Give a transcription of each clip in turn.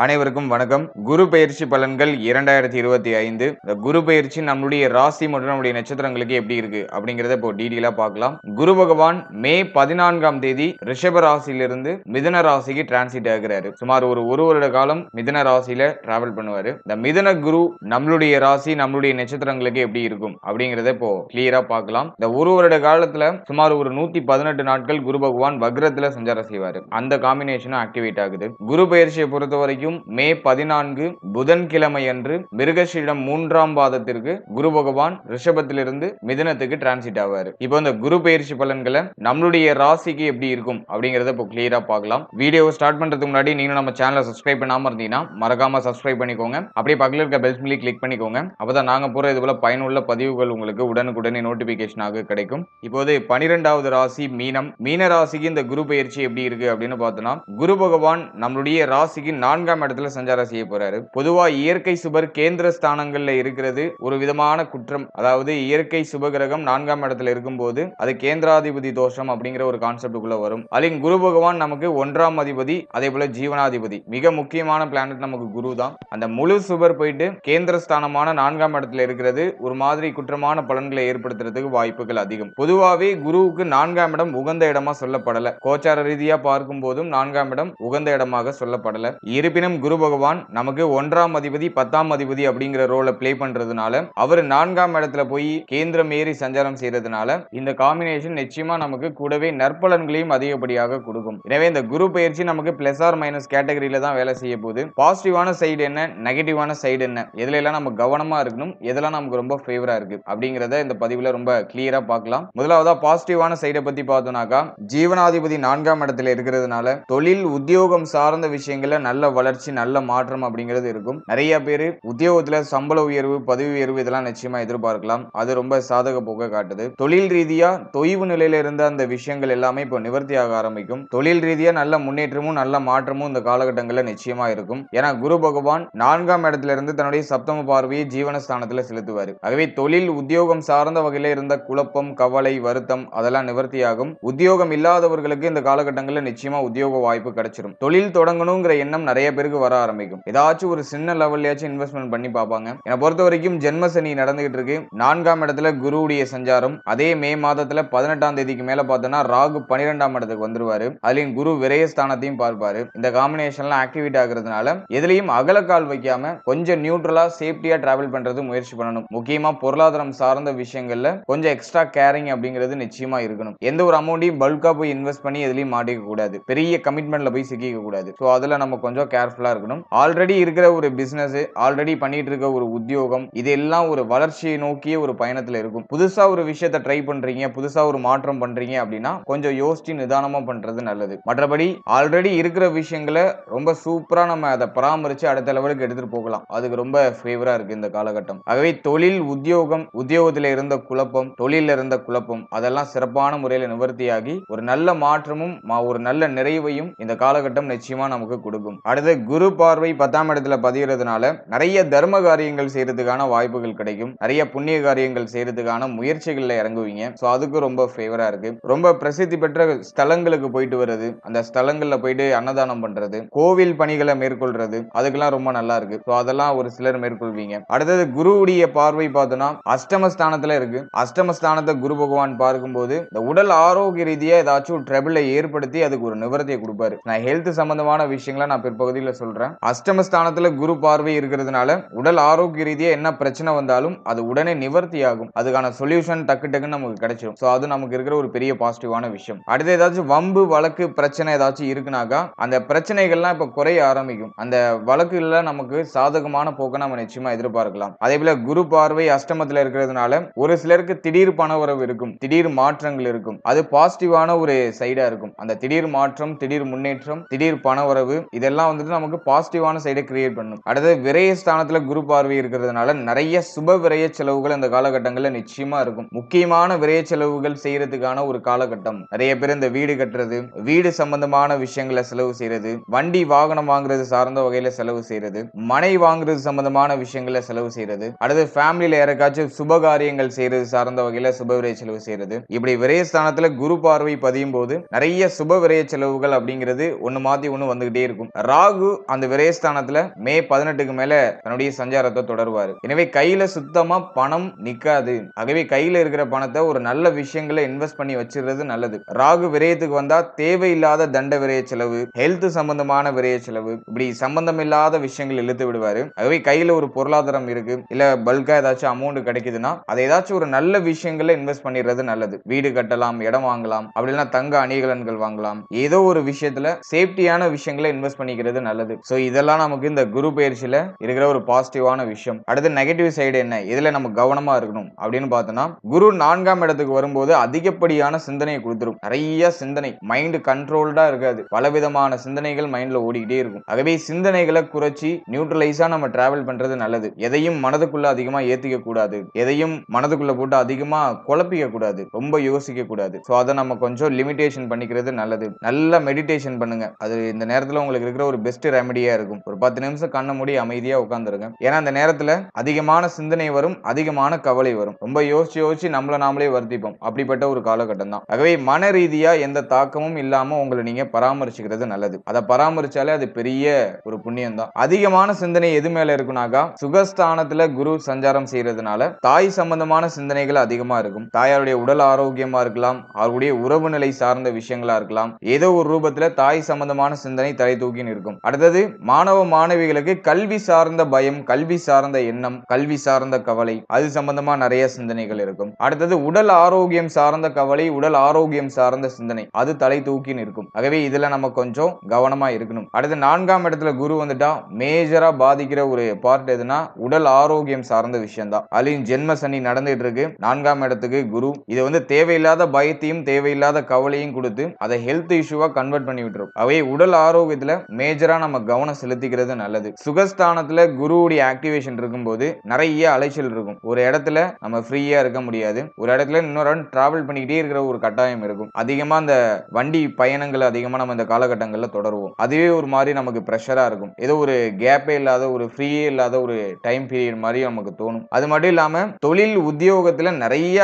அனைவருக்கும் வணக்கம். குரு பயிற்சி பலன்கள் இரண்டாயிரத்தி இருபத்தி ஐந்து. இந்த குரு பயிற்சி நம்மளுடைய ராசி மற்றும் நம்முடைய நட்சத்திரங்களுக்கு எப்படி இருக்கு அப்படிங்கறத இப்போ டீடெயிலா பார்க்கலாம். குரு பகவான் மே பதினான்காம் தேதி ரிஷப ராசியிலிருந்து மிதன ராசிக்கு டிரான்சிட் ஆகிறாரு. சுமார் ஒரு ஒரு வருட காலம் மிதன ராசியில டிராவல் பண்ணுவாரு. இந்த மிதன குரு நம்மளுடைய ராசி நம்மளுடைய நட்சத்திரங்களுக்கு எப்படி இருக்கும் அப்படிங்கறத இப்போ கிளியரா பார்க்கலாம். இந்த ஒரு வருட காலத்துல சுமார் ஒரு நூத்தி பதினெட்டு நாட்கள் குரு பகவான் வக்ரத்துல சஞ்சாரம் செய்வாரு. அந்த காம்பினேஷனும் ஆக்டிவேட் ஆகுது. குரு பயிற்சியை பொறுத்த வரைக்கும் மே பதினான்கு புதன்கிழமையன்று மிருகஷீடம் மூன்றாம் பாதத்திற்கு குரு பகவான் ரிஷபத்திலிருந்து மிதனத்துக்கு டிரான்சிட் ஆவார். இப்போ இந்த குரு பயிற்சி பலன்களை நம்மளுடைய ராசிக்கு எப்படி இருக்கும் அப்படிங்கறத இப்போ கிளியரா பார்க்கலாம். வீடியோ ஸ்டார்ட் பண்றதுக்கு முன்னாடி நீங்க நம்ம சேனலை சப்ஸ்கிரைப் பண்ணாம இருந்தீங்கன்னா மறக்காம சப்ஸ்கிரைப் பண்ணிக்கோங்க. அப்படியே பக்கத்தில் இருக்க பெல் மில்லி கிளிக் பண்ணிக்கோங்க. அப்பதான் நாங்க போற இது போல பயனுள்ள பதிவுகள் உங்களுக்கு உடனுக்குடனே நோட்டிபிகேஷனாக கிடைக்கும். இப்போது பனிரெண்டாவது ராசி மீனம். மீன ராசிக்கு இந்த குரு பயிற்சி எப்படி இருக்கு அப்படின்னு பார்த்தோம்னா குரு பகவான் நம்மளுடைய ராசிக்கு நான்காம் இடத்துல சஞ்சாரம் செய்ய போறாரு. பொதுவா இயற்கை சுபர் கேந்திர ஸ்தானங்கள்ல இருக்கிறது ஒரு விதமான குற்றம். அதாவது இயற்கை சுப கிரகம் நான்காம் இடத்துல இருக்கும்போது அது கேந்திராதிபதி தோஷம் அப்படிங்கிற ஒரு கான்செப்டுக்குள்ள வரும். அதில் குரு பகவான் நமக்கு ஒன்றாம் அதிபதி அதே போல ஜீவனாதிபதி. மிக முக்கியமான பிளானட் நமக்கு குரு தான் அந்த முழு சுபர் போயிட்டு கேந்திர ஸ்தானமான நான்காம் இடத்துல இருக்கிறது ஒரு மாதிரி குற்றமான பலன்களை ஏற்படுத்துறதுக்கு வாய்ப்புகள் அதிகம். பொதுவாகவே குருவுக்கு நான்காம் இடம் உகந்த இடமா சொல்லப்படல. கோச்சார ரீதியா பார்க்கும் போதும் நான்காம் இடம் உகந்த இடமாக சொல்லப்படல. இருப்பினும் குரு பகவான் நமக்கு ஒன்றாம் அதிபதி பத்தாம் அதிபதி அப்படிங்கிற ரோலை பிளே பண்றதுனால அவர் நான்காம் இடத்துல போய் கேந்திரம் ஏறி சஞ்சாரம் செய்யறதுனால இந்த காம்பினேஷன் நிச்சயமா நமக்கு கூடவே நற்பலன்களையும் அதிகப்படியாக கொடுக்கும். எனவே இந்த குரு பயிற்சி நமக்கு பிளஸ் ஆர் மைனஸ் கேட்டகரியில தான் வேலை செய்ய போகுது. பாசிட்டிவான சைடு என்ன? நெகட்டிவான சைடு என்ன? எதுல எல்லாம் நம்ம கவனமா இருக்கணும்? எதெல்லாம் நமக்கு ரொம்ப ஃபேவரா இருக்கு? அப்படிங்கறத இந்த பதிவுல ரொம்ப கிளியரா பார்க்கலாம். முதலாவதா பாசிட்டிவான சைடை பத்தி பார்த்தோம்னாக்கா ஜீவனாதிபதி நான்காம் இடத்துல இருக்கிறதுனால தொழில் உத்தியோகம் சார்ந்த விஷயங்கள்ல நல்ல வளர்ச்சி நல்ல மாற்றம் அப்படிங்கிறது இருக்கும். நிறைய பேர் உத்தியோகத்துல சம்பள உயர்வு பதவி உயர்வு இதெல்லாம் நிச்சயமா எதிர்பார்க்கலாம். அது ரொம்ப சாதக போக்க காட்டுது. தொழில் ரீதியா தொய்வு நிலையில இருந்த அந்த விஷயங்கள் எல்லாமே இப்போ நிவர்த்தி ஆக ஆரம்பிக்கும். தொழில் ரீதியா நல்ல முன்னேற்றமும் நல்ல மாற்றமும் இந்த காலகட்டங்களில் நிச்சயமா இருக்கும். ஏன்னா குரு பகவான் நான்காம் இடத்துல இருந்து தன்னுடைய சப்தம பார்வையை ஜீவனஸ்தானத்துல செலுத்துவார். ஆகவே தொழில் உத்தியோகம் சார்ந்த வகையில இருந்த குழப்பம் கவலை வருத்தம் அதெல்லாம் நிவர்த்தியாகும். உத்தியோகம் இல்லாதவர்களுக்கு இந்த காலகட்டங்களில் நிச்சயமா உத்தியோக வாய்ப்பு கிடைச்சிடும் தொழில் தொடங்கணுங்கிற எண்ணம் நிறைய பேர் பேருக்கு வர ஆரம்பிக்கும். ஏதாச்சும் ஒரு சின்ன லெவல்லையாச்சும் இன்வெஸ்ட்மெண்ட் பண்ணி பார்ப்பாங்க. என்னை பொறுத்த வரைக்கும் ஜென்ம சனி நடந்துகிட்டு இருக்கு. நான்காம் இடத்துல குருவுடைய சஞ்சாரம். அதே மே மாதத்துல பதினெட்டாம் தேதிக்கு மேல பார்த்தோம்னா ராகு பனிரெண்டாம் இடத்துக்கு வந்துருவாரு. அதுலயும் குரு விரயஸ்தானத்தையும் பார்ப்பாரு. இந்த காம்பினேஷன்லாம் ஆக்டிவேட் ஆகுறதுனால எதுலையும் அகலக்கால் வைக்காம கொஞ்சம் நியூட்ரலா சேஃப்டியா டிராவல் பண்றது முயற்சி பண்ணணும். முக்கியமா பொருளாதாரம் சார்ந்த விஷயங்கள்ல கொஞ்சம் எக்ஸ்ட்ரா கேரிங் அப்படிங்கிறது நிச்சயமா இருக்கணும். எந்த ஒரு அமௌண்ட்டையும் பல்கா போய் இன்வெஸ்ட் பண்ணி எதுலையும் மாட்டிக்க கூடாது. பெரிய கமிட்மெண்ட்ல போய் சிக்கிக்க கூடாது. ஸோ அதுல நம்ம கொஞ்சம் கேர் கேர்ஃபுல்லாக இருக்கணும். ஆல்ரெடி இருக்கிற ஒரு பிஸ்னஸ் ஆல்ரெடி பண்ணிட்டு இருக்க ஒரு உத்தியோகம் இதெல்லாம் ஒரு வளர்ச்சியை நோக்கிய ஒரு பயணத்தில் இருக்கும். புதுசா ஒரு விஷயத்த ட்ரை பண்றீங்க புதுசாக ஒரு மாற்றம் பண்றீங்க அப்படின்னா கொஞ்சம் யோசிச்சு நிதானமாக பண்றது நல்லது. மற்றபடி ஆல்ரெடி இருக்கிற விஷயங்களை ரொம்ப சூப்பராக நம்ம அதை பராமரித்து அடுத்த லெவலுக்கு எடுத்துட்டு போகலாம். அதுக்கு ரொம்ப ஃபேவராக இருக்கு இந்த காலகட்டம். ஆகவே தொழில் உத்தியோகம் உத்தியோகத்தில் இருந்த குழப்பம் தொழிலில் இருந்த குழப்பம் அதெல்லாம் சிறப்பான முறையில் நிவர்த்தியாகி ஒரு நல்ல மாற்றமும் மா- ஒரு நல்ல நிறைவையும் இந்த காலகட்டம் நிச்சயமா நமக்கு கொடுக்கும். அடுத்து குரு பார்வை பத்தாம் இடத்துல பதிகிறதுனால நிறைய தர்ம காரியங்கள் செய்யறதுக்கான வாய்ப்புகள் கிடைக்கும். நிறைய புண்ணிய காரியங்கள் செய்யறதுக்கான முயற்சிகள்ல இறங்குவீங்க. ஸோ அதுக்கு ரொம்ப ஃபேவரா இருக்கு. ரொம்ப பிரசித்தி பெற்ற ஸ்தலங்களுக்கு போயிட்டு வர்றது அந்த ஸ்தலங்கள்ல போயிட்டு அன்னதானம் பண்றது கோவில் பணிகளை மேற்கொள்றது அதுக்கெல்லாம் ரொம்ப நல்லா இருக்கு. ஸோ அதெல்லாம் ஒரு சிலர் மேற்கொள்வீங்க. அடுத்தது குருவுடைய பார்வை பார்த்தோம்னா அஷ்டமஸ்தானத்துல இருக்கு. அஷ்டமஸ்தானத்தை குரு பகவான் பார்க்கும்போது இந்த உடல் ஆரோக்கிய ரீதியா ஏதாச்சும் ட்ரபிளை ஏற்படுத்தி அதுக்கு ஒரு நிவர்த்தியை கொடுப்பாரு. நான் ஹெல்த் சம்பந்தமான விஷயங்களை நான் பிற்பகுதியில் சொல்றேன். அஷ்டமஸ்தானத்துல குரு பார்வை இருக்கிறதுனால உடல் ஆரோக்கிய ரீதியா என்ன பிரச்சனை வந்தாலும் அது உடனே நிவர்த்தி ஆகும் அதுக்கான சொல்யூஷன் டக்கு டக்குன்னு நமக்கு கிடைச்சிடும் ஸோ அது நமக்கு இருக்கிற ஒரு பெரிய பாசிட்டிவான விஷயம். அடுத்து ஏதாச்சும் வம்பு வழக்கு பிரச்சனை ஏதாச்சும் இருக்குனாக்கா அந்த பிரச்சனைகள்லாம் இப்போ குறைய ஆரம்பிக்கும். அந்த வழக்குல நமக்கு சாதகமான போக்கை நம்ம நிச்சயமா எதிர்பார்க்கலாம். அதே போல குரு பார்வை அஷ்டமத்துல இருக்கிறதுனால ஒரு சிலருக்கு திடீர் பண உறவு இருக்கும். திடீர் மாற்றங்கள் இருக்கும். அது பாசிட்டிவான ஒரு சைடா இருக்கும். அந்த திடீர் மாற்றம் திடீர் முன்னேற்றம் திடீர் பண உறவு இதெல்லாம் வந்துட்டு நமக்கு பாசிட்டிவான சைடை கிரியேட் பண்ணும். அடுத்து விரைய ஸ்தானத்துல குரு பார்வை இருக்கிறதுனால நிறைய சுப விரைய செலவுகள் இந்த காலகட்டங்கள்ல நிச்சயமா இருக்கும். முக்கியமான விரைய செலவுகள் செய்யறதுக்கான ஒரு காலகட்டம். நிறைய பேர் இந்த வீடு கட்டுறது வீடு சம்பந்தமான விஷயங்களை செலவு செய்யறது வண்டி வாகனம் வாங்குறது சார்ந்த வகையில செலவு செய்யறது மனை வாங்குறது சம்பந்தமான விஷயங்களை செலவு செய்யறது அடுத்து ஃபேமிலியில யாருக்காச்சும் சுப காரியங்கள் செய்யறது சார்ந்த வகையில சுப விரைய செலவு செய்யறது. இப்படி விரயஸ்தானத்துல குரு பார்வை பதியும் போது நிறைய சுப விரைய செலவுகள் அப்படிங்கிறது ஒன்னு மாத்தி ஒன்னு வந்துகிட்டே இருக்கும். ராகு ராகு அந்த விரயஸ்தானத்துல மே பதினெட்டுக்கு மேல தன்னுடைய சஞ்சாரத்தை தொடருவார். எனவே கையில சுத்தமா பணம் நிக்காது. ஆகவே கையில இருக்கிற பணத்தை ஒரு நல்ல விஷயங்களை இன்வெஸ்ட் பண்ணி வச்சிருக்கிறது நல்லது. ராகு விரயத்துக்கு வந்தா தேவையில்லாத தண்ட விரய செலவு ஹெல்த் சம்பந்தமான விரய செலவு இப்படி சம்பந்தம் இல்லாத விஷயங்கள் இழுத்து விடுவாரு. ஆகவே கையில ஒரு பொருளாதாரம் இருக்கு இல்ல பல்கா ஏதாச்சும் அமௌண்ட் கிடைக்குதுன்னா அதை ஏதாச்சும் ஒரு நல்ல விஷயங்கள்ல இன்வெஸ்ட் பண்ணிடுறது நல்லது. வீடு கட்டலாம் இடம் வாங்கலாம் அப்படி இல்லைன்னா தங்க அணிகலன்கள் வாங்கலாம். ஏதோ ஒரு விஷயத்துல சேஃப்டியான விஷயங்களை இன்வெஸ்ட் பண்ணிக்கிறது நல்லது. நல்லது. ஸோ இதெல்லாம் நமக்கு இந்த குரு பயிற்சியில் இருக்கிற ஒரு பாசிட்டிவான விஷயம். அடுத்து நெகட்டிவ் சைடு என்ன? இதில் நம்ம கவனமாக இருக்கணும். அப்படின்னு பார்த்தோன்னா குரு நான்காம் இடத்துக்கு வரும்போது அதிகப்படியான சிந்தனையை கொடுத்துரும். நிறைய சிந்தனை. மைண்டு கண்ட்ரோல்டாக இருக்காது. பலவிதமான சிந்தனைகள் மைண்டில் ஓடிக்கிட்டே இருக்கும். ஆகவே சிந்தனைகளை குறைச்சி நியூட்ரலைஸாக நம்ம டிராவல் பண்ணுறது நல்லது. எதையும் மனதுக்குள்ளே அதிகமாக ஏற்றிக்க கூடாது. எதையும் மனதுக்குள்ளே போட்டு அதிகமாக குழப்பிக்க கூடாது. ரொம்ப யோசிக்க கூடாது. ஸோ அதை நம்ம கொஞ்சம் லிமிடேஷன் பண்ணிக்கிறது நல்லது. நல்லா மெடிடேஷன் பண்ணுங்க. அது இந்த நேரத்தில் உங்களுக்கு இருக்கிற ஒரு பெஸ்ட் ரெமடியா இருக்கும். ஒரு பத்து நிமிஷம் கண்ணை மூடி அமைதியா உட்காந்துருங்க ஏன்னா அந்த நேரத்துல அதிகமான சிந்தனை வரும் அதிகமான கவலை வரும். ரொம்ப யோசிச்சு யோசிச்சு நம்மள நாமளே வருத்திப்போம். அப்படிப்பட்ட ஒரு காலகட்டம் தான் ஆகவே மன ரீதியா எந்த தாக்கமும் இல்லாம உங்களை நீங்க பராமரிச்சுக்கிறது நல்லது. அதை பராமரிச்சாலே அது பெரிய ஒரு புண்ணியம் தான் அதிகமான சிந்தனை எது மேல இருக்குனாக்கா சுகஸ்தானத்துல குரு சஞ்சாரம் செய்யறதுனால தாய் சம்பந்தமான சிந்தனைகள் அதிகமா இருக்கும். தாயாருடைய உடல் ஆரோக்கியமா இருக்கலாம் அவருடைய உறவு நிலை சார்ந்த விஷயங்களா இருக்கலாம். ஏதோ ஒரு ரூபத்துல தாய் சம்பந்தமான சிந்தனை தலை தூக்கின்னு இருக்கும். அடுத்தது மாணவ மாணவிகளுக்கு கல்வி சார்ந்த பயம் கல்வி சார்ந்த எண்ணம் கல்வி சார்ந்த கவலை. அது சம்பந்தமா நிறைய சிந்தனைகள் இருக்கும். அடுத்தது உடல் ஆரோக்கியம் சார்ந்த கவலை உடல் ஆரோக்கியம் சார்ந்த சிந்தனை. அது தலை தூக்கி இருக்கும் ஆகவே இதுல நம்ம கொஞ்சம் கவனமா இருக்கணும். அடுத்து நான்காம் இடத்துல குரு வந்துட்டா மேஜரா பாதிக்கிற ஒரு பார்ட் எதுனா உடல் ஆரோக்கியம் சார்ந்த விஷயம் தான் அதுலயும் ஜென்ம சனி நடந்துட்டு இருக்கு. நான்காம் இடத்துக்கு குரு. இது வந்து தேவையில்லாத பயத்தையும் தேவையில்லாத கவலையும் கொடுத்து அதை ஹெல்த் இஷ்யூவா கன்வெர்ட் பண்ணி விட்டுரும் அவை உடல் ஆரோக்கியத்துல மேஜரா நம்ம கவனம் செலுத்திக்கிறது நல்லது. சுகஸ்தானத்துல குருவுடைய ஆக்டிவேஷன் இருக்கும்போது நிறைய அலைச்சல் இருக்கும். ஒரு இடத்துல நம்ம ஃப்ரீயா இருக்க முடியாது. ஒரு இடத்துல இன்னொரு இடம் டிராவல் பண்ணிக்கிட்டே இருக்கிற ஒரு கட்டாயம் இருக்கும். அதிகமா அந்த வண்டி பயணங்கள் அதிகமா நம்ம இந்த காலகட்டங்கள்ல தொடருவோம். அதுவே ஒரு மாதிரி நமக்கு ப்ரெஷரா இருக்கும். ஏதோ ஒரு கேப்பே இல்லாத ஒரு ஃப்ரீயே இல்லாத ஒரு டைம் பீரியட் மாதிரி நமக்கு தோணும். அது மட்டும் இல்லாம தொழில் உத்தியோகத்துல நிறைய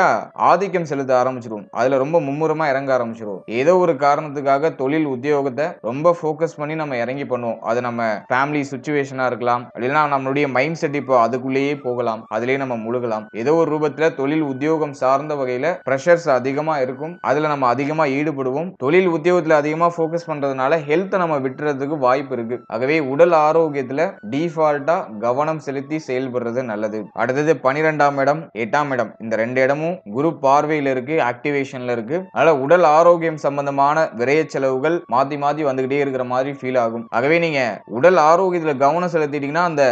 ஆதிக்கம் செலுத்த ஆரம்பிச்சிருவோம். அதுல ரொம்ப மும்முரமா இறங்க ஆரம்பிச்சிருவோம். ஏதோ ஒரு காரணத்துக்காக தொழில் உத்தியோகத்தை ரொம்ப ஃபோக்கஸ் பண்ணி நம்ம இறங்கி பண்ணுவோம். அது நம்ம ஃபேமிலி சுச்சுவேஷனா இருக்கலாம். அப்படின்னா நம்மளுடைய மைண்ட் செட் இப்போ அதுக்குள்ளேயே போகலாம். அதுலேயே நம்ம முழுகலாம். ஏதோ ஒரு ரூபத்துல தொழில் உத்தியோகம் சார்ந்த வகையில ப்ரெஷர்ஸ் அதிகமா இருக்கும். அதுல நம்ம அதிகமா ஈடுபடுவோம். தொழில் உத்தியோகத்துல அதிகமா ஃபோக்கஸ் பண்றதுனால ஹெல்த்தை நம்ம விட்டுறதுக்கு வாய்ப்பு இருக்கு. ஆகவே உடல் ஆரோக்கியத்துல டிஃபால்ட்டாக கவனம் செலுத்தி செயல்படுறது நல்லது. அடுத்தது பனிரெண்டாம் இடம் எட்டாம் இடம். இந்த ரெண்டு இடமும் குரு பார்வையில இருக்கு ஆக்டிவேஷன்ல இருக்கு. அதனால உடல் ஆரோக்கியம் சம்பந்தமான விரைய செலவுகள் மாத்தி மாத்தி வந்துகிட்டே இருக்கிற மாதிரி ஃபீல் ஆகும். ஆகவே நீங்க உடல் ஆரோக்கியத்துல கவனம் செலுத்திட்டீங்கன்னா அந்த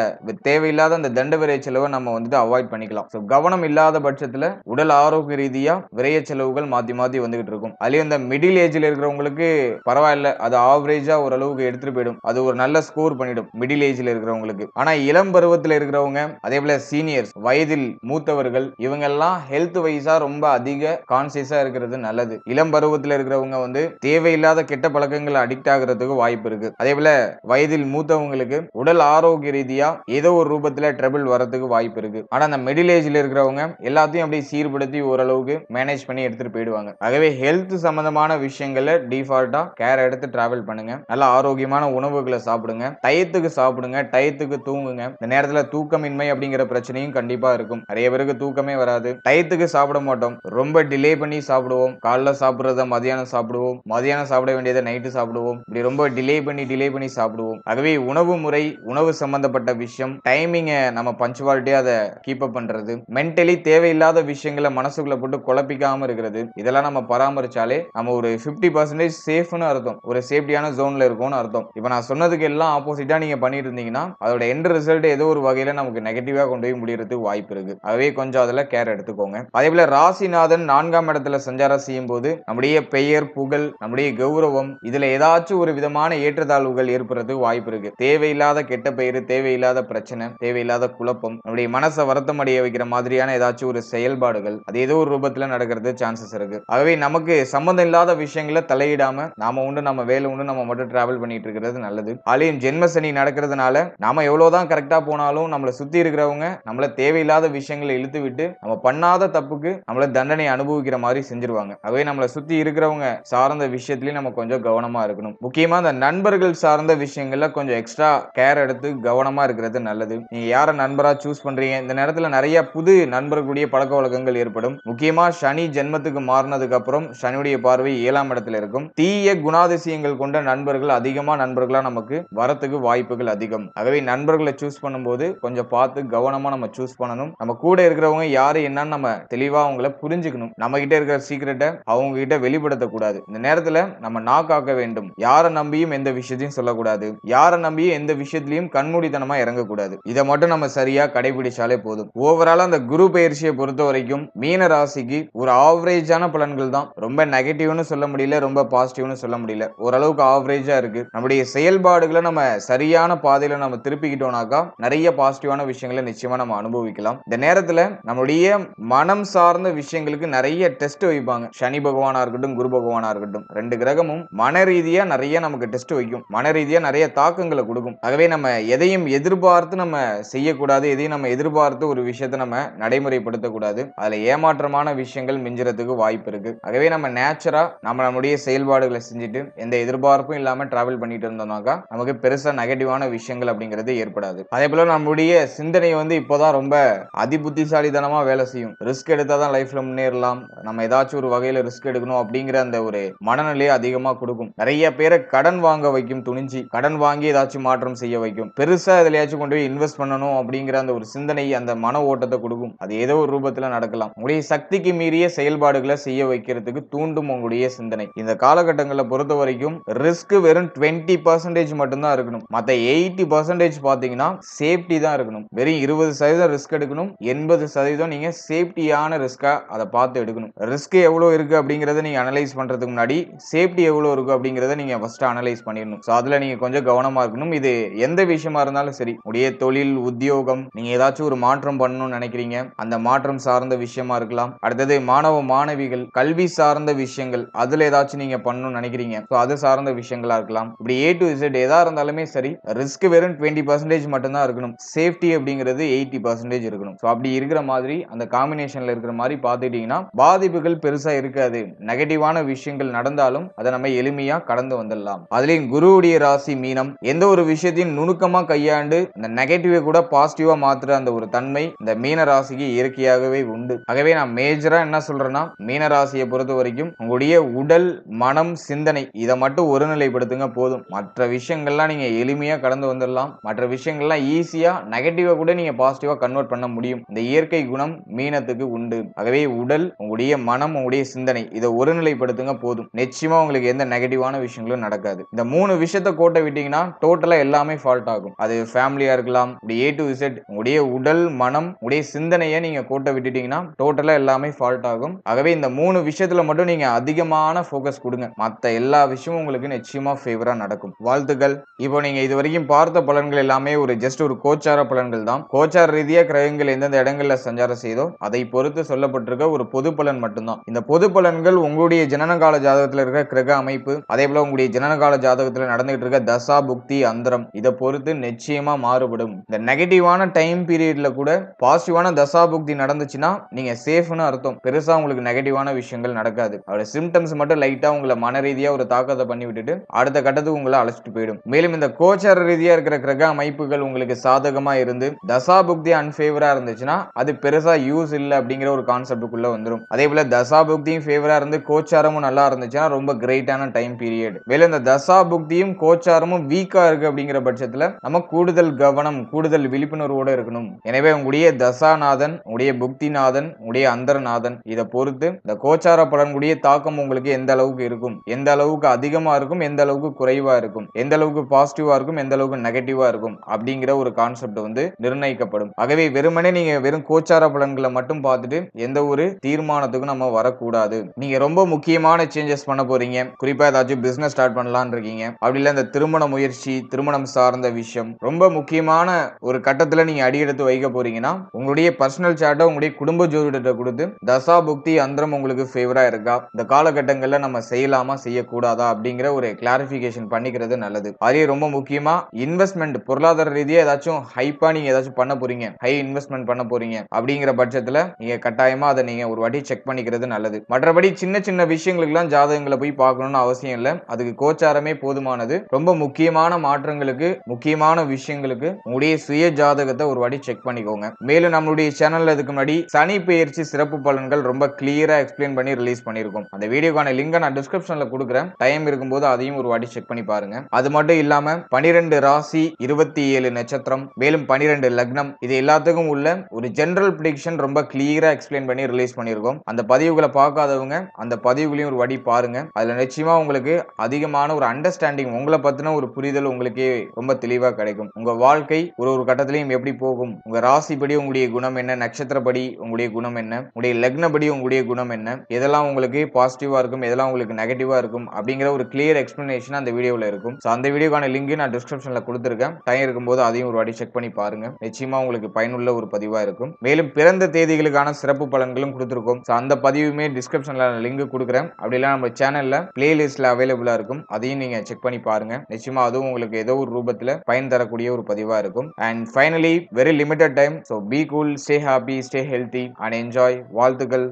தேவையில்லாத அந்த தண்ட விரைய செலவை நம்ம வந்துட்டு அவாய்ட் பண்ணிக்கலாம். ஸோ கவனம் இல்லாத பட்சத்துல உடல் ஆரோக்கிய ரீதியா விரைய செலவுகள் மாத்தி மாத்தி வந்துகிட்டு இருக்கும். அதுலயும் இந்த மிடில் ஏஜ்ல இருக்கிறவங்களுக்கு பரவாயில்ல. அது ஆவரேஜா ஓரளவுக்கு எடுத்துட்டு போயிடும். அது ஒரு நல்ல ஸ்கோர் பண்ணிடும் மிடில் ஏஜ்ல இருக்கிறவங்களுக்கு. ஆனா இளம் பருவத்துல இருக்கிறவங்க அதே போல சீனியர்ஸ் வயதில் மூத்தவர்கள் இவங்க எல்லாம் ஹெல்த் வைஸா ரொம்ப அதிக கான்சியஸா இருக்கிறது நல்லது. இளம் பருவத்துல இருக்கிறவங்க வந்து தேவையில்லாத கெட்ட பழக்கங்கள் அடிக்ட் ஆகிறதுக்கு வாய்ப்பு இருக்கு. அதே போல வயதில் மூத்தவங்களுக்கு உடல் ஆரோக்கிய ரீதியா ஏதோ ஒரு ரூபத்துல ட்ரபிள் வரதுக்கு வாய்ப்பு இருக்கு. ஆனா அந்த மிடில் ஏஜ்ல இருக்கிறவங்க எல்லாத்தையும் அப்படியே சீர்படுத்தி ஓரளவுக்கு மேனேஜ் பண்ணி எடுத்துட்டு போயிடுவாங்க. ஆகவே ஹெல்த் சம்பந்தமான விஷயங்கள்ல டிஃபால்ட்டா கேர் எடுத்து டிராவல் பண்ணுங்க. நல்ல ஆரோக்கியமான உணவுகளை சாப்பிடுங்க. டயத்துக்கு சாப்பிடுங்க. டயத்துக்கு தூங்குங்க. இந்த நேரத்துல தூக்கமின்மை அப்படிங்கிற பிரச்சனையும் கண்டிப்பா இருக்கும். நிறைய பேருக்கு தூக்கமே வராது. டயத்துக்கு சாப்பிட மாட்டோம். ரொம்ப டிலே பண்ணி சாப்பிடுவோம். காலைல சாப்பிடுறத மதியானம் சாப்பிடுவோம். மதியானம் சாப்பிட வேண்டியதை நைட்டு சாப்பிடுவோம். இப்படி ரொம்ப டிலே பண்ணி டிலே பண்ணி சாப்பிடுவோம். ஆகவே உணவு முறை உணவு சம்பந்தப்பட்ட விஷயம் டைமிங்கை நம்ம பஞ்சுவாலிட்டியா அதை கீப் அப் பண்றது மென்டலி தேவையில்லாத விஷயங்களை மனசுக்குள்ள போட்டு குழப்பிக்காம இருக்கிறது இதெல்லாம் நம்ம பராமரிச்சாலே நம்ம ஒரு 50% பர்சன்டேஜ் சேஃப்னு அர்த்தம். ஒரு சேஃப்டியான ஜோன்ல இருக்கும்னு அர்த்தம். இப்போ நான் சொன்னதுக்கு எல்லாம் ஆப்போசிட்டா நீங்க பண்ணிட்டு இருந்தீங்கன்னா அதோட எண்ட் ரிசல்ட் ஏதோ ஒரு வகையில நமக்கு நெகட்டிவா கொண்டு போய் முடியறதுக்கு வாய்ப்பு இருக்கு. ஆகவே கொஞ்சம் அதுல கேர் எடுத்துக்கோங்க. அதே போல ராசிநாதன் நான்காம் இடத்துல சஞ்சாரம் செய்யும் போது நம்முடைய பெயர் புகழ் நம்முடைய கௌரவம் இதுல ஏதாச்சும் ஒரு விதமான ஏற்றத்தாழ்வுகள் ஏற்படுறதுக்கு வாய்ப்பு இருக்கு. தேவையில்லாத கெட்ட பெயர் தேவையில்லாத பிரச்சனை தேவையில்லாத குழப்பம் நம்முடைய மனசை வருத்தம் அடைய வைக்கிற மாதிரியான ஏதாச்சும் ஒரு செயல்பாடுகள் அது ஏதோ ஒரு ரூபத்துல நடக்கிறது சான்சஸ் இருக்கு. ஆகவே நமக்கு சம்மந்தம் இல்லாத விஷயங்களை தலையிடாம நாம உண்டு நம்ம வேலை உண்டு நம்ம மட்டும் டிராவல் பண்ணிட்டு இருக்கிறது நல்லது. ஆலயம் ஜென்மசனி நடக்கிறதுனால நாம எவ்வளவுதான் கரெக்டா போனாலும் நம்மளை சுத்தி இருக்கிறவங்க நம்மள தேவையில்லாத விஷயங்களை இழுத்து விட்டு நம்ம பண்ணாத தப்புக்கு நம்மள தண்டனை அனுபவிக்கிற மாதிரி செஞ்சிருவாங்க. ஆகவே நம்மளை சுத்தி இருக்கிறவங்க சார்ந்த விஷயத்திலயும் நம்ம கொஞ்சம் கவனமா இருக்கணும். முக்கியமா அந்த நண்பர்கள் சார்ந்த விஷயங்கள்ல கொஞ்சம் எக்ஸ்ட்ரா கேர் எடுத்து கவனமா இருக்கிறது நல்லது. நீங்க யார நண்பரா சூஸ் பண்றீங்க? இந்த நேரத்துல நிறைய புது நண்பர்களுடைய பழக்க வழக்கங்கள் ஏற்படும். முக்கியமா சனி ஜென்மத்துக்கு மாறினதுக்கு அப்புறம் சனியுடைய பார்வை ஏழாம் இடத்துல இருக்கும். தீய குணாதிசயங்கள் கொண்ட நண்பர்கள் அதிகமா நண்பர்களா நமக்கு வரத்துக்கு வாய்ப்புகள் அதிகம். ஆகவே நண்பர்களை சூஸ் பண்ணும்போது கொஞ்சம் பார்த்து கவனமா நம்ம சூஸ் பண்ணணும். நம்ம கூட இருக்கிறவங்க யாரு என்னன்னு நம்ம தெளிவா அவங்கள புரிஞ்சுக்கணும். நம்ம கிட்ட இருக்கிற சீக்கிரட்டை அவங்க கிட்ட வெளிப்படுத்தக்கூடாது. இந்த நேரத்துல நம்ம நாக்காக்க வேண்டும். யாரை நம்பியும் எந்த விஷயத்தையும் சொல்லக்கூடாது. யாரை நம்பியும் எந்த விஷயத்திலையும் கண்மூடித்தனமா இறங்கக்கூடாது. இதை மட்டும் நம்ம சரியா கடைபிடிச்சாலே போதும். ஓவரால் அந்த குரு பயிற்சியை பொறுத்த வரைக்கும் மீன ராசிக்கு ஒரு ஆவரேஜான பலன்கள் தான். ரொம்ப நெகட்டிவ்னு சொல்ல முடியல ரொம்ப பாசிட்டிவ்னு சொல்ல முடியல. ஓரளவுக்கு ஆவரேஜா இருக்கு. நம்முடைய செயல்பாடுகளை நம்ம சரியான பாதையில நம்ம திருப்பிக்கிட்டோம்னாக்கா நிறைய பாசிட்டிவான விஷயங்களை நிச்சயமா நம்ம அனுபவிக்கலாம். இந்த நேரத்துல நம்மளுடைய மனம் சார்ந்த விஷயங்களுக்கு நிறைய டெஸ்ட் வைப்பாங்க. சனி பகவானா இருக்கட்டும் குரு பகவானா இருக்கட்டும். ரெண்டு கிரகமும் மன ரீதியா நிறைய நமக்கு டெஸ்ட் வைக்கும். மன ரீதியா நிறைய தாக்கங்களை கொடுக்கும். ஆகவே நம்ம எதையும் எதிர்பார்த்து நம்ம செய்யக்கூடாது எதையும் நம்ம எதிர்பார்த்து ஒரு விஷயத்தை நம்ம நடைமுறைப்படுத்தக்கூடாது. அதுல ஏமாற்றமான விஷயங்கள் மிஞ்சுறதுக்கு வாய்ப்பு இருக்கு. ஆகவே நம்ம நேச்சரா நம்ம நம்முடைய செயல்பாடுகளை செஞ்சுட்டு எந்த எதிர்பார்ப்பும் இல்லாம டிராவல் பண்ணிட்டு இருந்தோம்னாக்கா நமக்கு பெருசா நெகட்டிவான விஷயங்கள் அப்படிங்கிறது ஏற்படாது. அதே போல நம்முடைய சிந்தனை வந்து இப்போதான் ரொம்ப அதிபுத்திசாலிதனமா வேலை செய்யும். ரிஸ்க் எடுத்தா தான் லைஃப்ல முன்னேறலாம். நம்ம ஏதாச்சும் ஒரு வகையில ரிஸ்க் எடுக்கணும் அப்படிங்கிற அந்த ஒரு மனநிலையை அதிகமா கொடுக்கும். நிறைய பேரை கடன் வாங்க வைக்கும் துணிஞ்சி கடன் வாங்கி ஏதாச்சும் மாற்றம் செய்ய வைக்கும். பெருசா எதுலையாச்சும் கொண்டு போய் இன்வெஸ்ட் பண்ணணும் அப்படிங்கிற அந்த ஒரு சிந்தனை அந்த மன ஓட்டத்தை கொடுக்கும். அது ஏதோ ஒரு ரூபத்துல நடக்கலாம். உங்களுடைய சக்திக்கு மீறிய செயல்பாடுகளை செய்ய வைக்கிறதுக்கு தூண்டும் உங்களுடைய சிந்தனை. இந்த காலகட்டங்களை பொறுத்த வரைக்கும் ரிஸ்க் வெறும் டுவெண்ட்டி பர்சன்டேஜ் மட்டும்தான் இருக்கணும். மத்த எயிட்டி பர்சன்டேஜ் பாத்தீங்கன்னா சேஃப்டி தான் இருக்கணும். வெறும் இருபது சதவீதம் ரிஸ்க் எடுக்கணும். எண்பது சதவீதம் நீங்க சேஃப்டியான ரிஸ்கா அதை பார்த்து எடுக்கணும். ரிஸ்க் எவ்வளவு இருக்கு அப்படிங்கறத நீங்க அனலைஸ் பண்றதுக்கு முன்னாடி சேஃப்டி எவ்வளவு இருக்கு அப்படிங்கறத நீங்க ஃபர்ஸ்ட் அனலைஸ் பண்ணிடணும். ஸோ அதுல நீங்க கொஞ்சம் கவனமா இருக்கணும். இது எந்த விஷயமா இருந்தாலும் சரி உடைய தொழில் உத்தியோகம் நீங்க ஏதாச்சும் ஒரு மாற்றம் பண்ணணும்னு நினைக்கிறீங்க அந்த மாற்றம் சார்ந்த விஷயமா இருக்கலாம். அடுத்தது மாணவ மாணவிகள் கல்வி சார்ந்த விஷயங்கள் அதுல ஏதாச்சும் நீங்க பண்ணணும்னு நினைக்கிறீங்க. ஸோ அது சார்ந்த விஷயங்களா இருக்கலாம். இப்படி ஏ டு இசட் எதா இருந்தாலுமே சரி ரிஸ்க் வெறும் டுவெண்ட்டி பர்சன்டேஜ் மட்டும்தான் இருக்கணும். சேஃப்டி அப்படிங்கிறது எயிட்டி பர்சன்டேஜ் இருக்கணும். ஸோ அப்படி இருக்கிற மாதிரி அந்த காம்பினேஷனில் இருக்கிற மாதிரி பார்த்துட்டீங்கன்னா பாதிப்புகள் பெருசா இருக்காது. நெகட்டிவான விஷயங்கள் நடந்தாலும் அதை நம்ம எளிமையா கடந்து வந்துடலாம். அதுலயும் குருவுடைய ராசி மீனம். எந்த ஒரு விஷயத்தையும் நுணுக்கமா கையாண்டு இந்த நெகட்டிவை கூட பாசிட்டிவா மாத்துற அந்த ஒரு தன்மை இந்த மீன ராசிக்கு இயற்கையாகவே உண்டு. ஆகவே நான் மேஜரா என்ன சொல்றேன்னா மீன ராசியை பொறுத்த வரைக்கும் உங்களுடைய உடல் மனம் சிந்தனை இதை மட்டும் ஒருநிலைப்படுத்துங்க போதும். மற்ற விஷயங்கள்லாம் நீங்க எளிமையா கடந்து வந்துடலாம். மற்ற விஷயங்கள்லாம் ஈஸியா நெகட்டிவா கூட நீங்க பாசிட்டிவா கன்வெர்ட் பண்ண முடியும். இந்த இயற்கை குணம் மீனத்துக்கு உண்டு. ஆகவே உடல் உங்களுடைய மனம் உங்களுடைய சிந்தனை இதை ஒருநிலைப்படுத்துங்க போதும். நிச்சயமா உங்களுக்கு எந்த நெகட்டிவான விஷயங்களும் நடக்காது. இந்த மூணு விஷயத்த கோட்டை விட்டீங்கன்னா டோட்டலா எல்லாமே ஃபால்ட் ஆகும். அது ஃபேமிலியா இருக்கலாம் இப்படி ஏ டு இசட் உடைய உடல் மனம் உடைய சிந்தனையை நீங்க கோட்டை விட்டுட்டீங்கன்னா டோட்டலா எல்லாமே ஃபால்ட் ஆகும். ஆகவே இந்த மூணு விஷயத்துல மட்டும் நீங்க அதிகமான ஃபோக்கஸ் கொடுங்க. மத்த எல்லா விஷயமும் உங்களுக்கு நிச்சயமா ஃபேவரா நடக்கும். வாழ்த்துக்கள். இப்போ நீங்க இது வரைக்கும் பார்த்த பலன்கள் எல்லாமே ஒரு ஜஸ்ட் ஒரு கோச்சார பலன்கள் தான். கோச்சார ரீதியா கிரகங்கள் எந்தெந்த இடங்கள்ல சஞ்சாரம் செய்தோ அதை பொறுத்து சொல்லப்பட்டிருக்க ஒரு பொது பலன் மட்டும்தான். இந்த பொது பலன்கள் உங்களுடைய ஜனனகால ஜாதகத்தில் இருக்க கிரக அமைப்பு அதே போல உங்களுடைய ஜனனகால ஜாதகத்தில் நடந்துகிட்டு இருக்க தசா புக்தி அந்தரம். இதை பொறுத்து நிச்சயமா மாறுபடும். இந்த நெகட்டிவான டைம் பீரியட்ல கூட பாசிட்டிவான தசா புக்தி நடந்துச்சுன்னா நீங்க சேஃப்னு அர்த்தம். பெருசா உங்களுக்கு நெகட்டிவான விஷயங்கள் நடக்காது. அதோட சிம்டம்ஸ் மட்டும் லைட்டா உங்களை மன ரீதியா ஒரு தாக்கத்தை பண்ணி விட்டுட்டு அடுத்த கட்டத்துக்கு உங்களை அழைச்சிட்டு போயிடும். மேலும் இந்த கோச்சார ரீதியா இருக்கிற கிரக அமைப்புகள் உங்களுக்கு சாதகமா இருந்து தசா புக்தி அன்ஃபேவரா இருந்துச்சுன்னா அது பெருசா யூஸ் இல்ல அப்படிங்கிற ஒரு கான்செப்டுக்குள்ள வந்துடும் அதே போல தசா புக்தியும் ஃபேவரா இருந்து கோச்சாரமும் நல்லா இருந்துச்சுன்னா ரொம்ப கிரேட்டான டைம் பீரியட் மேலும் இந்த தசா புக்தியும் கோச்சாரமும் வீக்கா இருக்கு அப்படிங்கிற பட்சத்துல நம்ம கூடுதல் கவனம் கூடுதல் விழிப்புணர்வோட இருக்கணும். எனவே உங்களுடைய தசாநாதன் உங்களுடைய புக்திநாதன் உங்களுடைய அந்தரநாதன் இதை பொறுத்து இந்த கோச்சார பலன்களுடைய தாக்கம் உங்களுக்கு எந்த அளவுக்கு இருக்கும்? எந்த அளவுக்கு அதிகமா இருக்கும்? எந்த அளவுக்கு குறைவா இருக்கும்? எந்த அளவுக்கு பாசிட்டிவா இருக்கும்? எந்த அளவுக்கு நெகட்டிவா இருக்கும்? அப்படிங்கிற ஒரு கான்செப்ட் வந்து நிர்ணயிக்கப்படும். ஆகவே வெறுமனே நீங்க வெறும் கோச்சார பலன்களை மட்டும் பார்த்துட்டு எந்த ஒரு தீர்மானத்துக்கும் நம்ம வரக்கூடாது. நீங்க ரொம்ப முக்கியமான சேஞ்சஸ் பண்ண போறீங்க. குறிப்பா ஏதாச்சும் பிசினஸ் ஸ்டார்ட் பண்ணலான் இருக்கீங்க. அப்படி இல்ல இந்த திருமண முயற்சி திருமணம் சார்ந்த விஷயம். ரொம்ப முக்கியமான ஒரு கட்டத்துல நீங்க அடியெடுத்து வைக்க போறீங்கன்னா உங்களுடைய பர்சனல் சார்ட்டை உங்களுடைய குடும்ப ஜோதிடத்தை கொடுத்து தசா புக்தி அந்தரம் உங்களுக்கு ஃபேவரா இருக்கா? இந்த காலகட்டங்கள்ல நம்ம செய்யலாமா செய்யக்கூடாதா? அப்படிங்கிற ஒரு கிளாரிபிகேஷன் பண்ணிக்கிறது நல்லது. அதே ரொம்ப முக்கியமா இன்வெஸ்ட்மெண்ட் பொருளாதார ரீதியா ஏதாச்சும் ஹைப்பா நீங்க ஏதாச்சும் பண்ண போறீங்க ஹை இன்வெஸ்ட்மெண்ட் பண்ண போறீங்க அப்படிங்கிற பட்சத்துல நீங்க கட்டாயமா அதை நீங்க ஒரு வாட்டி செக் பண்ணிக்கிறது நல்லது. மற்றபடி சின்ன சின்ன விஷயங்களுக்குலாம் ஜாதகங்களை போய் பார்க்கணும்னு அவசியம் இல்லை. அதுக்கு கோச்சாரமே போதுமானது. ரொம்ப ரொம்ப முக்கியமான மாற்றங்களுக்கு முக்கியமான விஷயங்களுக்கு உங்களுடைய சுய ஜாதகத்தை ஒரு வாட்டி செக் பண்ணிக்கோங்க. மேலும் நம்மளுடைய சேனல்ல இதுக்கு முன்னாடி சனி பெயர்ச்சி சிறப்பு பலன்கள் ரொம்ப கிளியரா எக்ஸ்பிளைன் பண்ணி ரிலீஸ் பண்ணியிருக்கோம். அந்த வீடியோக்கான லிங்கை நான் டிஸ்கிரிப்ஷன்ல கொடுக்குறேன். டைம் இருக்கும்போது அதையும் ஒரு வாட்டி செக் பண்ணி பாருங்க. அது மட்டும் இல்லாம பனிரெண்டு ராசி இருபத்தி ஏழு நட்சத்திரம் மேலும் பனிரெண்டு லக்னம் இது எல்லாத்துக்கும் உள்ள ஒரு ஜென்ரல் ப்ரிடிக்ஷன் ரொம்ப கிளியரா எக்ஸ்பிளைன் பண்ணி ரிலீஸ் பண்ணியிருக்கோம். அந்த பதிவுகளை பார்க்காதவங்க அந்த பதிவுகளையும் ஒரு வாட்டி பாருங்க. அதுல நிச்சயமா உங்களுக்கு அதிகமான ஒரு அண்டர்ஸ்டாண்டிங் உங்களை பற்றின ஒரு புரிதல் உங்களுக்கே ரொம்ப தெளிவாக கிடைக்கும். உங்கள் வாழ்க்கை ஒரு ஒரு கட்டத்திலையும் எப்படி போகும்? உங்கள் ராசிப்படி உங்களுடைய குணம் என்ன? நட்சத்திரப்படி உங்களுடைய குணம் என்ன? உங்களுடைய லக்னப்படி உங்களுடைய குணம் என்ன? எதெல்லாம் உங்களுக்கு பாசிட்டிவாக இருக்கும்? எதெல்லாம் உங்களுக்கு நெகட்டிவாக இருக்கும்? அப்படிங்கிற ஒரு கிளியர் எக்ஸ்பிளனேஷன் அந்த வீடியோவில் இருக்கும். ஸோ அந்த வீடியோக்கான லிங்க் நான் டிஸ்கிரிப்ஷனில் கொடுத்துருக்கேன். டைம் இருக்கும்போது அதையும் ஒரு வாட்டி செக் பண்ணி பாருங்க. நிச்சயமாக உங்களுக்கு பயனுள்ள ஒரு பதிவாக இருக்கும். மேலும் பிறந்த தேதிகளுக்கான சிறப்பு பலன்களும் கொடுத்துருக்கோம். ஸோ அந்த பதிவுமே டிஸ்கிரிப்ஷனில் லிங்க் கொடுக்குறேன். அப்படிலாம் நம்ம சேனலில் பிளேலிஸ்ட்ல அவைலபிளாக இருக்கும். அதையும் நீங்கள் செக் பண்ணி பாருங்கள் நிச்சயமா அதுவும் உங்களுக்கு ஏதோ ஒரு ரூபத்துல பயன் தரக்கூடிய ஒரு பதிவா இருக்கும். And finally very limited time so be cool stay happy stay healthy and enjoy வாழ்த்துக்கள்.